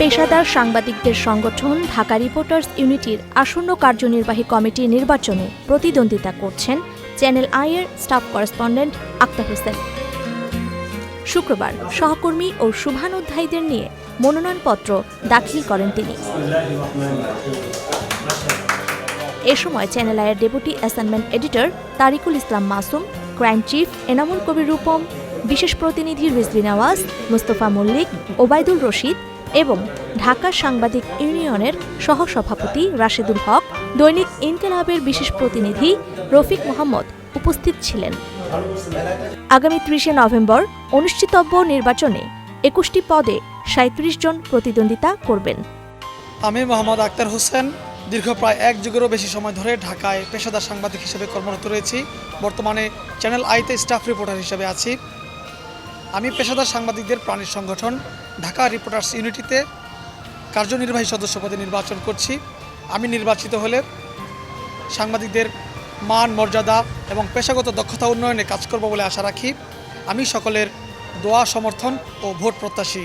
পেশাদার সাংবাদিকদের সংগঠন, ঢাকা রিপোর্টার্স ইউনিটির আসন্ন কার্যনির্বাহী কমিটি নির্বাচনে প্রতিদ্বন্দ্বিতা করছেন চ্যানেল আইয়ের স্টাফ করেসপন্ডেন্ট আক্তার হোসেন। শুক্রবার সহকর্মী ও শুভানুধ্যায়ীদের নিয়ে মনোনয়নপত্র দাখিল করেন তিনি। এ সময় চ্যানেল আইয়ের deputy assignment editor Tariqul Islam Masum, crime chief Enamul Kabir Rupam বিশেষ প্রতিনিধি রিজলি নওয়াজ, মুস্তফা মল্লিক, ওবায়দুল রশিদ এবং ঢাকা সাংবাদিক ইউনিয়নের সহসভাপতি রাশেদুল হক, দৈনিক ইনকেলাবের বিশেষ প্রতিনিধি রফিক মোহাম্মদ উপস্থিত ছিলেন। আগামী ত্রিশে নভেম্বর অনুষ্ঠিতব্য নির্বাচনে একুশটি পদে সাঁত্রিশ জন প্রতিদ্বন্দ্বিতা করবেন। আমি মোহাম্মদ আক্তার হোসেন। দীর্ঘ প্রায় এক যুগেরও বেশি সময় ধরে ঢাকায় পেশাদার সাংবাদিক হিসেবে কর্মরত রয়েছি। বর্তমানে চ্যানেল আইতে স্টাফ রিপোর্টার হিসেবে আছি। আমি পেশাদার সাংবাদিকদের প্রাণীর সংগঠন, ঢাকা রিপোর্টার্স ইউনিটিতে কার্যনির্বাহী সদস্য পদে নির্বাচন করছি। আমি নির্বাচিত হলে সাংবাদিকদের মান, মর্যাদা এবং পেশাগত দক্ষতা উন্নয়নে কাজ করব বলে আশা রাখি। আমি সকলের দোয়া, সমর্থন ও ভোট প্রত্যাশী।